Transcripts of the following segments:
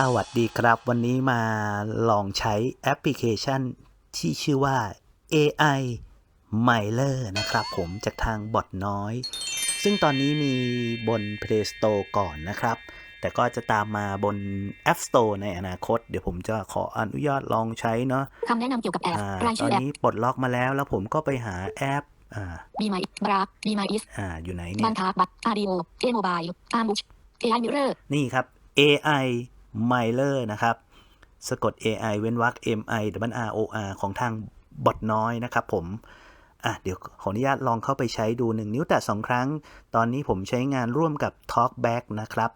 สวัสดีครับ วันนี้มาลองใช้แอปพลิเคชันที่ชื่อว่า AI Miler นะครับผมจากทางบอทน้อย ซึ่งตอนนี้มีบน Play Store ก่อนนะครับ แต่ก็จะตามมาบน App Store ในอนาคต เดี๋ยวผมจะขออนุญาตลองใช้เนาะคำแนะนำเกี่ยวกับแอปอ่ารายตชื่อนอแอปนี้ปลดล็อกมาแล้ว แล้วผมก็ไปหาแอปอ่า Be My b r a Be My Is อ่าอยู่ไหนเนี่บัยนทักบัตอาร์ดีโอเอโมบายอาร์มุช AI Mirror นี่ครับ AI Miler นะครับสะกด AI เว้นวรรค M I W R O R ของทางบอทน้อยนะครับผมอะเดี๋ยวขออนุญาตลองเข้าไปใช้ดู 1 นิ้วแต่ 2 ครั้ง ตอนนี้ผมใช้งานร่วมกับ Talkback นะครับ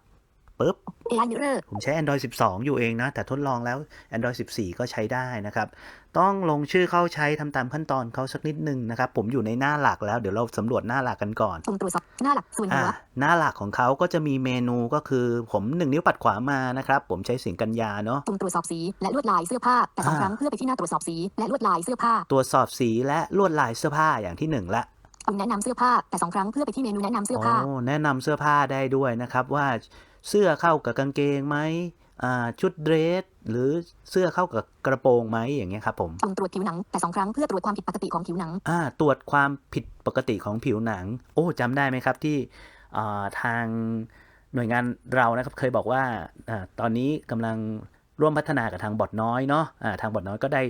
ปึ๊บ AI Mirror ผมใช้ Android 12 อยู่เองนะ แต่ทดลองแล้ว Android 14 ก็ใช้ได้นะครับ ต้องลงชื่อเข้าใช้ทำตามขั้นตอนเขาสักนิดนึงนะครับ ผมอยู่ในหน้าหลักแล้ว เดี๋ยวเราสำรวจหน้าหลักกันก่อนสุ่มตรวจสอบหน้าหลักส่วนหัอ่าวหน้าหลักของเขาก็จะมีเมนูก็คือผมหนึ่งนิ้วปัดขวามานะครับ ผมใช้เสียงกัญญาเนาะสุ่มตรวจสอบสีและลวดลายเสื้อผ้าแต่สองอ่าครั้งเพื่อไปที่หน้าตรวจสอบสีและลวดลายเสื้อผ้า ตรวจสอบสีและลวดลายเสื้อผ้าอย่างที่หนึ่งละสุ่มแนะนำเสื้อผ้าแต่สองครั้งเพื่อไปที่เมนูแนะนำเสื้อผ้าโอ้แนะนำเสื้อผ้าได้ด้วยนะครับว่า เสื้อเข้ากับกางเกงไหมอ่าชุดเดรส หรือเสื้อเข้ากับกระโปรงไหมอย่างเงี้ยครับผมสุ่มตรวจผิวหนังแต่สองครั้งเพื่อตรวจความผิดปกติของผิวหนังอ่าตรวจความผิดปกติของผิวหนัง โอ้จำได้ไหมครับที่อ่าทางหน่วยงานเรานะครับเคยบอกว่าอ่าตอนนี้กำลังร่วมพัฒนากับทางบอทน้อยเนาะอ่าทางบอทน้อยก็ได้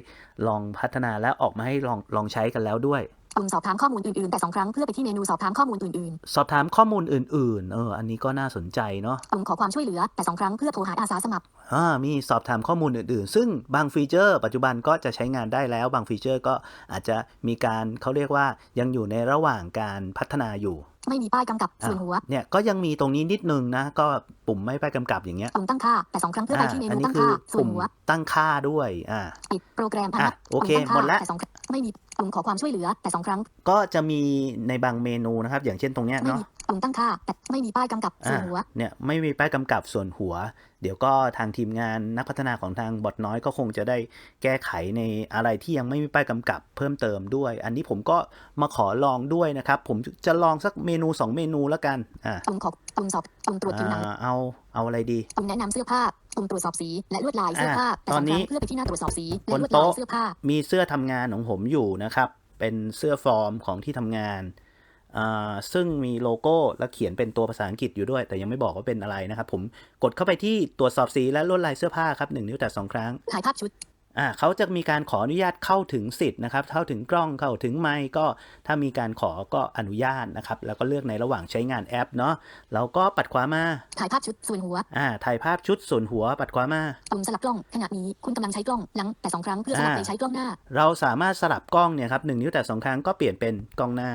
ลองพัฒนาแล้วออกมาให้ลองลองใช้กันแล้วด้วย สุ่มสอบถามข้อมูลอื่นๆ แต่สองครั้งเพื่อไปที่เมนูสอบถามข้อมูลอื่นสอบถามข้อมูลอื่น ๆ เออ อันนี้ก็น่าสนใจเนาะๆสุ่มขอความช่วยเหลือแต่สองครั้งเพื่อโทรหาอาสาสมัครอ่ามีสอบถามข้อมูลอื่นๆ ซึ่งบางฟีเจอร์ ปัจจุบันก็จะใช้งานได้แล้ว บางฟีเจอร์ก็อาจจะมีการเขาเรียกว่ายังอยู่ในระหว่างการพัฒนาอยู่ไม่มีป้ายกำกับส่วนหัวอะเนี่ยก็ยังมีตรงนี้นิดนึงนะ ก็ปุ่มไม่ไปกำกับอย่างเงี้ย ปุ่มตั้งค่า แต่สองครั้งเพื่อไปอ่าที่เมอันนูนี้ตั้งคือค่าส่วนปุ่มหัว ตั้งค่าด้วย อ่าปิดโปรแกรมพนัอะกโอเคปุ่ตั้งหมดละแต่สองครั้งไม่มีปุ่มขอความช่วยเหลือ แต่สองครั้ง ก็จะมีในบางเมนูนะครับ อย่างเช่นตรงเนี้ยไม่เนาะมี ปุ่มตั้งค่าแต่ไม่มีป้ายกำกับส่วนหัวอะเนี่ยไม่มีป้ายกำกับส่วนหัว เดี๋ยวก็ทางทีมงานนักพัฒนาของทางบอทน้อยก็คงจะได้แก้ไขในอะไรที่ยังไม่มีป้ายกำกับเพิ่มเติมด้วย อันนี้ผมก็มาขอลองด้วยนะครับ ผมจะลองสักเมนู 2 เมนูแล้วกันอ่าปุ่มขอปุ่มสอบปุ่มตรวจผิวหนังอ่าเอาเอาอะไรดีปุ่มแนะนำเสื้อผ้าปุ่มตรวจสอบสีและลวดลายเสื้อผ้าแต่ตสออนงคนี้รั้งเพื่อไปที่หน้าตรวจสอบสีและบนลวดลายโต๊ะเสื้อผ้ามีเสื้อทำงานของผมอยู่นะครับเป็นเสื้อฟอร์มของที่ทำงานอ่า ซึ่งมีโลโก้และเขียนเป็นตัวภาษาอังกฤษอยู่ด้วย แต่ยังไม่บอกว่าเป็นอะไรนะครับ ผมกดเข้าไปที่ตรวจสอบสีและลวดลายเสื้อผ้าครับหนึ่งนิ้วแต่สองครั้งถ่ายภาพชุดอ่าเขาจะมีการขออนุญาตเข้าถึงสิทธิ์นะครับ เข้าถึงกล้องเข้าถึงไมค์ก็ถ้ามีการขอก็อนุญาตนะครับ แล้วก็เลือกในระหว่างใช้งานแอปเนาะเราก็ปัดขวามาถ่ายภาพชุดส่วนหัวอ่าถ่ายภาพชุดส่วนหัว ปัดขวามาปุ่มสลับกล้องขณะนี้คุณกำลังใช้กล้องหลังแต่สองครั้งเพื่อสลับอ่าไปใช้กล้องหน้า เราสามารถสลับกล้องเนี่ยครับหนึ่งนิ้วแต่สองครั้งก็เปลี่ยนเป็นกล้องหน้า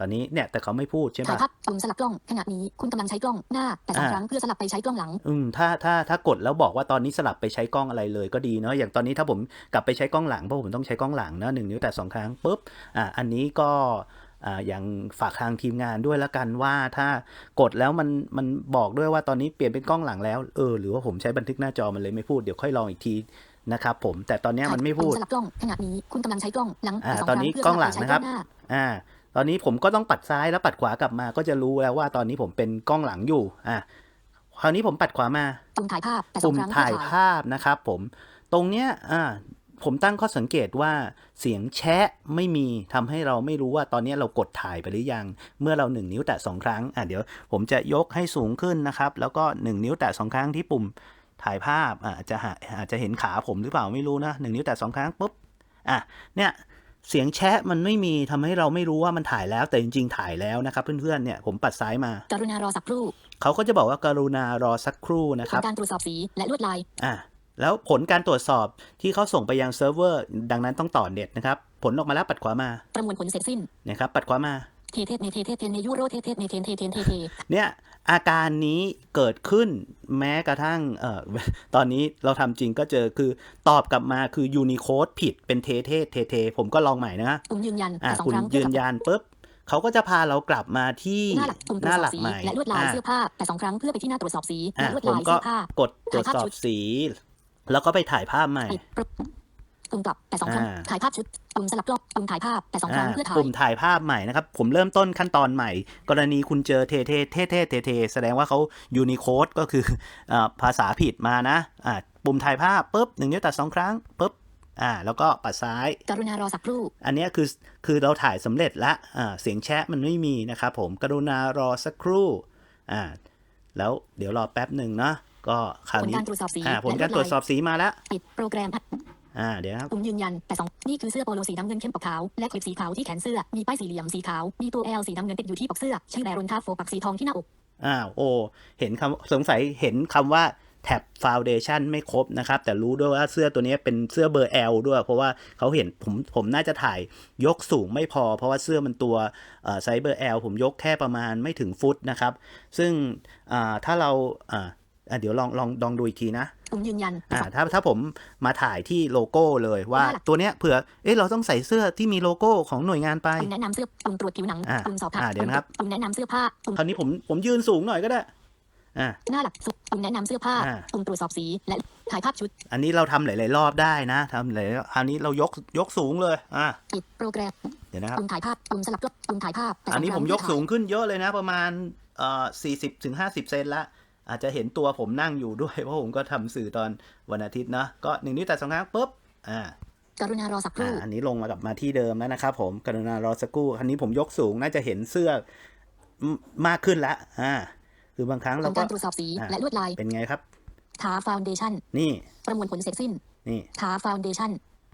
ตอนนี้เนี่ยแต่เขาไม่พูดใช่ถ่ายปะภาพปุ่มสลับกล้องขณะนี้คุณกำลังใช้กล้องหน้าแต่สองอ่าครั้งเพื่อสลับไปใช้กล้องหลัง อืมถ้าถ้าถ้ากดแล้วบอกว่าตอนนี้สลับไปใช้กล้องอะไรเลยก็ดีเนาะอย่างตอนนี้ถ้าผมกลับไปใช้กล้องหลังเพราะผมต้องใช้กล้องหลังเนาะหนึ่งนิ้วแต่สองครั้งปุ๊บอ่าอันนี้ก็อ่าอย่างฝากทางทีมงานด้วยละกันว่าถ้ากดแล้วมันมันบอกด้วยว่าตอนนี้เปลี่ยนเป็นกล้องหลังแล้วเออหรือว่าผมใช้บันทึกหน้าจอมันเลยไม่พูดเดี๋ยวค่อยลองอีกทีนะครับผมแต่ตอนเนี้ยมันไม่พูดปุ่สลับกล้องขณะนี้คุณกำลังใช้กล้องหลังอ่าแต่สองตอนครั้งนี้เพื่อกล้องสหลัลับงไปใช้นะกคล้รัอบงหน้าอ่า ตอนนี้ผมก็ต้องปัดซ้ายแล้วปัดขวากลับมา ก็จะรู้แล้วว่าตอนนี้ผมเป็นกล้องหลังอยู่ อ่าคราวนี้ผมปัดขวามาปุ่มถ่ายภาพแต่สอปุ่งมครั้งเพื่ถ่าอยถ่ายภาพนะครับผม ตรงเนี้ย อ่า ผมตั้งข้อสังเกตว่าเสียงแชะไม่มีทำให้เราไม่รู้ว่าตอนนี้เรากดถ่ายไปหรือยัง เมื่อเราหนึ่งนิ้วแตะสองครั้ง อ่าเดี๋ยวผมจะยกให้สูงขึ้นนะครับ แล้วก็หนึ่งนิ้วแตะสองครั้งที่ปุ่มถ่ายภาพอ่าจะหาอาจจะเห็นขาผมหรือเปล่าไม่รู้นะหนึ่งนิ้วแตะสองครั้งปุ๊บอะเนี่ย เสียงแชะมันไม่มีทำให้เราไม่รู้ว่ามันถ่ายแล้ว แต่จริง ๆ ถ่ายแล้วนะครับ เพื่อนๆเนี่ยผมปัดซ้ายมา กรุณารอสักครู่ เขาก็จะบอกว่ากรุณารอสักครู่นะผครัลบการตรวจสอบสีและลวดลายอะแล้วผลการตรวจสอบที่เขาส่งไปยังเซิร์ฟเวอร์ ดังนั้นต้องต่อเน็ตนะครับ ผลออกมาแล้วปัดขวามา ประมวลผลเสร็จสิ้นนะครับ ปัดขวามาเทเทสเนเทเทสเทนเนยูโรเทเทสเนเทนเทเทนเทเทเนี่ย อาการนี้เกิดขึ้นแม้กระทั่งเอ่อตอนนี้เราทำจริงก็เจอคือตอบกลับมาคือยูนิโคดผิดเป็นเทเทเทเทผมก็ลองใหม่นะปุ่มยืนยันอะแต่สองคุณครั้งเพื่ยือนกลับยันปุ๊บเขาก็จะพาเรากลับมาที่หน้าหลักปุ่มตหรวจน้าสหอลับกสีใหม่และลวดลายอะเสื้อผ้าแต่สองครั้งเพื่อไปที่หน้าตรวจสอบสีและอะลวดผมลายก็เสื้อผ้ากดตรวจสอบสี แล้วก็ไปถ่ายภาพใหม่ ปิดปรึบปุ่มกลับแต่สองครั้งอ่าถ่ายภาพชุดปุ่มสลับกล้องปุ่มถ่ายภาพแต่สองครั้งอ่าเพื่อถ่ายปุ่มถ่ายภาพใหม่นะครับ ผมเริ่มต้นขั้นตอนใหม่ กรณีคุณเจอเทเทเทเทเทเทแสดงว่าเขายูนิโคดก็คืออ่าภาษาผิดมานะอ่าปุ่มถ่ายภาพปุ๊บหนึ่งนิ้วแตัดสองครั้งปุ๊บอ่าแล้วก็ปัดซ้ายกรุณารอสักครู่ อันเนี้ยคือคือเราถ่ายสำเร็จละอ่าเสียงแชะมันไม่มีนะครับผมกรุณารอสักครู่อ่าแล้วเดี๋ยวรอแป๊บหนึ่งเนาะก็คราวผลนี้การตรวจสอบสีอ่าผลการตรวจสอบสีมาแล้วปิดโปรแกรม อ่าเดี๋ยวครับปุ่มยืนยันแต่สองนี่คือเสื้อโปโลสีน้ำเงินเข้มปกขาว และคลิปสีขาวที่แขนเสื้อ มีป้ายสี่เหลี่ยมสีขาว มีตัว L สีน้ำเงินติดอยู่ที่ปกเสื้อ ชื่อแบรนด์ท่าโฟปักสีทองที่หน้าอก อ้าวโอเห็นคำสงสัยเห็นคำว่าแท็บฟาวเดชันไม่ครบนะครับ แต่รู้ด้วยว่าเสื้อตัวนี้เป็นเสื้อเบอร์ L ด้วย เพราะว่าเขาเห็นผมผมน่าจะถ่ายยกสูงไม่พอ เพราะว่าเสื้อมันตัวเอ่อไซส์เบอร์ L ผมยกแค่ประมาณไม่ถึงฟุตนะครับ ซึ่งอ่าถ้าเรา อ่าอะเดี๋ยวลองลองลองดูอีกทีนะปุ่มยืนยันแต่อ่าสองถ้าถ้าผมมาถ่ายที่โลโก้เลยว่าว่าหลักตัวเนี้ยเผื่อเอ๊ะเราต้องใส่เสื้อที่มีโลโก้ของหน่วยงานไปปุ่มแนะนำเสื้อปุ่มตรวจผิวหนังอ่าปุ่มสอบถามอ่าเดี๋ยวนะครับปุ่มแนะนำเสื้อผ้าปุ่มคราวนี้ผมผมยืนสูงหน่อยก็ได้อ่าหน้าหลักสุดปุ่มแนะนำเสื้อผ้าอ่าปุ่มตรวจสอบสีและถ่ายภาพชุด อันนี้เราทำหลาย ๆ รอบได้นะทำหลายๆอันนี้เรายกยกสูงเลยอะปิดโปรแกรมเดี๋ยวนะครับปุ่มถ่ายภาพปุ่มสลับกล้องปุ่มถ่ายภาพแต่สอันนี้คผรั้มยกเพื่อถ่าสูงขึ้นเยอะเลยนะ ประมาณเอ่อสี่สิบถึงห้าสิบเซนละ อาจจะเห็นตัวผมนั่งอยู่ด้วย เพราะผมก็ทำสื่อตอนวันอาทิตย์นะก็หนึ่งนิ้วแต่สองครั้งปุ๊บอ่ากรุณารอสักคอ่ารู่อันนี้ลงมากลับมาที่เดิมแล้วนะครับผมกรุณารอสักครู่อันนี้ผมยกสูงน่าจะเห็นเสื้อมมากขึ้นละอ่าคือบางครั้งผเราลก็การตรวจสอบสีอ่าและลวดลายเป็นไงครับทาฟาวเดชั่นนี่ ประมวลผลเสร็จสิ้นนี่ทาฟาวเดชั่น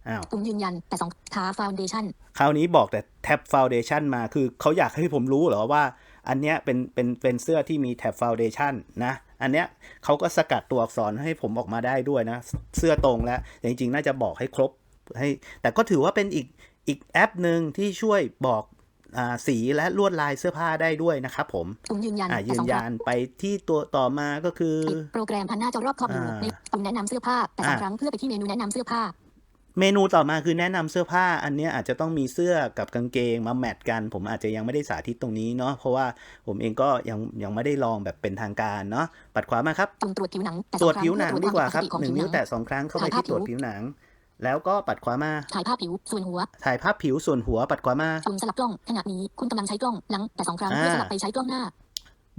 อ้าวปุ่มยืนยันแต่สองทาฟาวเดชั่นคราวนี้บอกแต่แท็บฟาวเดชันมาคือเขาอยากให้ผมรู้เหรอว่า อันเนี้ยเป็นเป็นเป็นเสื้อที่มีแท็บฟาวเดชันนะ อันเนี้ยเขาก็สกัดตัวอักษรให้ผมออกมาได้ด้วยนะ เสื้อตรงแล้วแต่จริงๆ น่าจะบอกให้ครบให้แต่ก็ถือว่าเป็นอีกอีกแอปหนึ่งที่ช่วยบอกอ่าสีและลวดลายเสื้อผ้าได้ด้วยนะครับผมปุ่มยืนยันอ่าแต่ยืสนองครั้ยางนไปที่ตัวต่อมาก็คือปิดโปรแกรมพันหน้าจอรอบขอบดูอ่าในปุ่มแนะนำเสื้อผ้าแต่สองอ่าครั้งเพื่อไปที่เมนูแนะนำเสื้อผ้า เมนูต่อมาคือแนะนำเสื้อผ้าอันเนี้ยอาจจะต้องมีเสื้อกับกางเกงมาแมทกัน ผมอาจจะยังไม่ได้สาธิตตรงนี้เนาะเพราะว่าผมเองก็ยังยังไม่ได้ลองแบบเป็นทางการเนาะปัดขวามาครับปุ่มตรวจผิวหนังแต่ตสรอวงจครั้งผิวหนังเพื่อดีกว่าตครรัวบจความหนึ่งผินิ้ววหนัแตะงสองครั้งเข้าไปถ่ายภาที่พตรวจผิวผิวหนัง แล้วก็ปัดขวามาถ่ายภาพผิวส่วนหัว ถ่ายภาพผิวส่วนหัวปัดขวามาปุ่มสลับกล้องขณะนี้คุณกำลังใช้กล้องหลังแต่สองครั้งอ่าเพื่อสลับไปใช้กล้องหน้า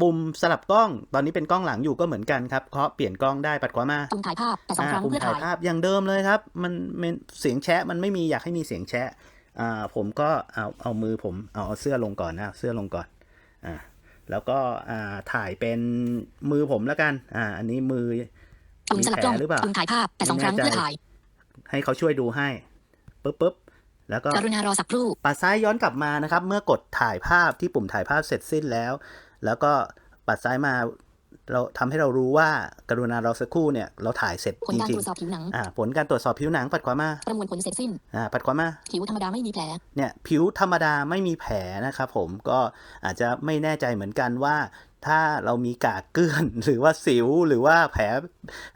ปุ่มสลับกล้อง ตอนนี้เป็นกล้องหลังอยู่ก็เหมือนกันครับเคาะเปลี่ยนกล้องได้ปัดขวามาปุ่มถ่ายภาพแต่สองอ่าครั้งปุ่มเพื่อถ่ายถ่ายภาพอย่างเดิมเลยครับมันมันเสียงแชะมันไม่มีอยากให้มีเสียงแชะอ่าผมก็เอาเอามือผมเอาเอาเสื้อลงก่อนนะเสื้อลงก่อนอ่าแล้วก็อ่าถ่ายเป็นมือผมแล้วกันอ่าอันนี้มือปุ่มสลับกล้องมีแผลหรือเปล่าปุ่มถ่ายภาพแต่สองครั้งไม่แน่ใจเพื่อถ่าย ให้เขาช่วยดูให้ปุ๊บปุ๊บแล้วก็กรุณารอสักครู่ปัดซ้ายย้อนกลับมานะครับ เมื่อกดถ่ายภาพที่ปุ่มถ่ายภาพเสร็จสิ้นแล้ว แล้วก็ปัดซ้ายมาเราทำให้เรารู้ว่ากรุณาเราสักครู่เนี่ยเราถ่ายเสร็จผลจการริตงรวจสอบผิวหนังๆอ่าผลการตรวจสอบผิวหนังปัดขวามาประมวลผลเสร็จสิ้นอ่าปัดขวามาผิวธรรมดาไม่มีแผลเนี่ยผิวธรรมดาไม่มีแผลนะครับผมก็อาจจะไม่แน่ใจเหมือนกันว่า ถ้าเรามีกากเกลื่อนหรือว่าสิวหรือว่าแผล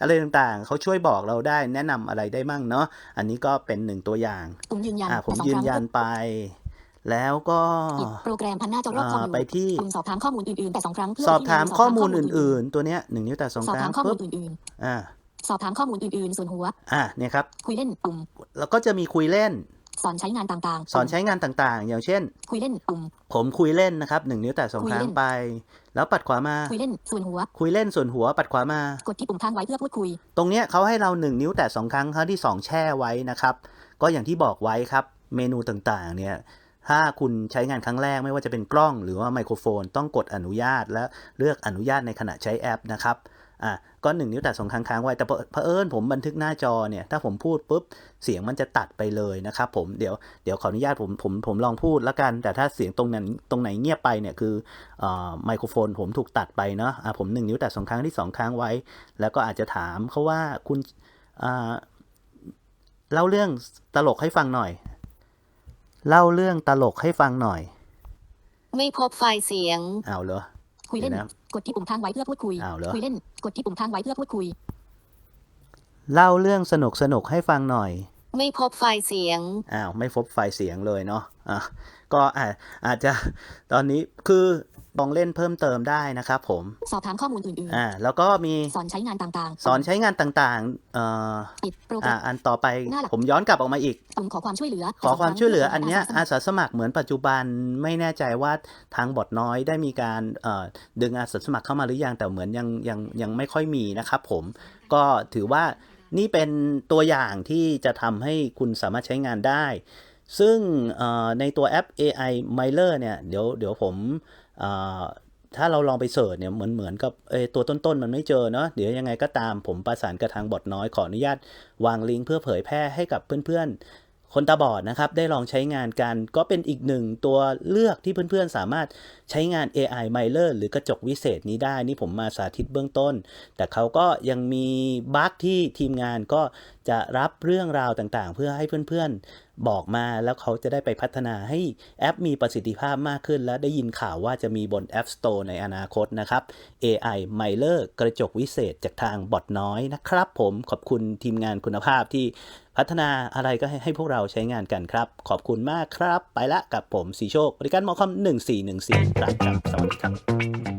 อะไรต่างๆ เขาช่วยบอกเราได้แนะนำอะไรได้มั่งเนาะอันนี้ก็เป็นหนึ่งตัวอย่างปุ่มยืนยันอ่าผมแต่สองยืคนรั้งยันไป แล้วก็ปิดโปรแกรมพันหน้าจอรอบคอมอ่าอยู่ไปที่ปุ่มสอบถามข้อมูลอื่นๆแต่สองครั้งเพื่อสอบถามข้อมูลไปที่เนูอื่น ๆ ตัวเนี้ยหนึ่งนิ้วแต่สองสอบครั้ถางมข้อมูปุ๊ลบอื่นอ่าๆสอบถามข้อมูลอื่นๆส่วนหัว อ่าเนี่ยครับ คุยเล่นปุ่ม แล้วก็จะมีคุยเล่น สอนใช้งานต่างๆ สอนใช้งานต่างๆ อย่างเช่น คุยเล่นปุ่ม ผมคุยเล่นนะครับหนึ่งนิ้วแต่สองคุยครั้เล่งนไป แล้วปัดขวามา คุยเล่นส่วนหัว คุยเล่นส่วนหัวปัดขวามา กดที่ปุ่มค้างไว้เพื่อพูดคุย ตรงเนี้ยเขาให้เราหนึ่งนิ้วแต่สองครั้งครั้งที่สองแช่ไว้นะครับ ก็อย่างที่บอกไว้ครับ เมนูต่างๆ เนี่ย ถ้าคุณใช้งานครั้งแรกไม่ว่าจะเป็นกล้องหรือว่าไมโครโฟน ต้องกดอนุญาตและเลือกอนุญาตในขณะใช้แอปนะครับอะก็หนึ่งนิ้วแต่สองครั้งค้างไว้ แต่เผเอิญผมบันทึกหน้าจอเนี่ย ถ้าผมพูดปุ๊บ เสียงมันจะตัดไปเลยนะครับผม เดี๋ยว เดี๋ยวขออนุญาตผมผมผมลองพูดแล้วกัน แต่ถ้าเสียงตรงนั้นตรงไหนเงียบไปเนี่ยคืออ่อไมโครโฟนผมถูกตัดไปเนาะอะผมหนึ่งนิ้วแต่สองครั้งที่สองครั้งไว้ แล้วก็อาจจะถามเขาว่าคุณอ่าเล่าเรื่องตลกให้ฟังหน่อย เล่าเรื่องตลกให้ฟังหน่อย ไม่พบไฟล์เสียง เอาเหรอ คุยเล่น เดี๋ยวนะกดที่ปุ่มค้างไว้เพื่อพูดคุย อ้าวเหรอ คุยเล่น กดที่ปุ่มค้างไว้เพื่อพูดคุย เล่าเรื่องสนุกสนุกให้ฟังหน่อย ไม่พบไฟล์เสียง อ้าวไม่พบไฟล์เสียงเลยเนาะอะก็อาจอาจจะ ตอนนี้คือ ลองเล่นเพิ่มเติมได้นะครับผม สอบถามข้อมูลอื่นอ่าแล้วก็มีๆสอนใช้งานต่างๆ สอนใช้งานต่างๆเอ่อปิดโปรแกรอ่ามอันต่อไปหน้าหลักผมย้อนกลับออกมาอีกปุ่มขอความช่วยเหลือ ขอความช่วยเหลืออันเนี้ยอาอาสาสมัครสาสมัครเหมือนปัจจุบันไม่แน่ใจว่าทางบอดน้อยได้มีการเอ่อดึงอาสาสมัครเข้ามาหรือยังแต่เหมือนยังยังยังไม่ค่อยมีนะครับผมก็ถือว่านี่เป็นตัวอย่างที่จะทำให้คุณสามารถใช้งานได้ ซึ่งเอ่อในตัวแอป AI Miler เนี่ย เดี๋ยวเดี๋ยวผมเอ่อ ถ้าเราลองไปเสิร์ชเนี่ยเหมือนเหมือนกับตัวต้นๆ มันไม่เจอเนาะเดี๋ยวยังไงก็ตามผมประสานกับทางบอดน้อยขออนุญาต วางลิงก์เพื่อเผยแพร่ให้กับเพื่อนๆ คนตาบอดนะครับ ได้ลองใช้งานกันก็เป็นอีกหนึ่งตัวเลือกที่เพื่อนๆ สามารถใช้งาน AI Miler หรือกระจกวิเศษนี้ได้ นี่ผมมาสาธิตเบื้องต้น แต่เขาก็ยังมีบั๊กที่ทีมงานก็จะรับเรื่องราวต่างๆ เพื่อให้เพื่อนๆ บอกมาแล้วเขาจะได้ไปพัฒนาให้แอปมีประสิทธิภาพมากขึ้น และได้ยินข่าวว่าจะมีบน App Store ในอนาคตนะครับ AI Miler กระจกวิเศษจากทางบอดน้อยนะครับผมขอบคุณทีมงานคุณภาพที่พัฒนาอะไรก็ให้ให้พวกเราใช้งานกันครับ ขอบคุณมากครับ ไปละกับผมสีโชค บริการหมอคอม1414ครับครับสวัสดีครับ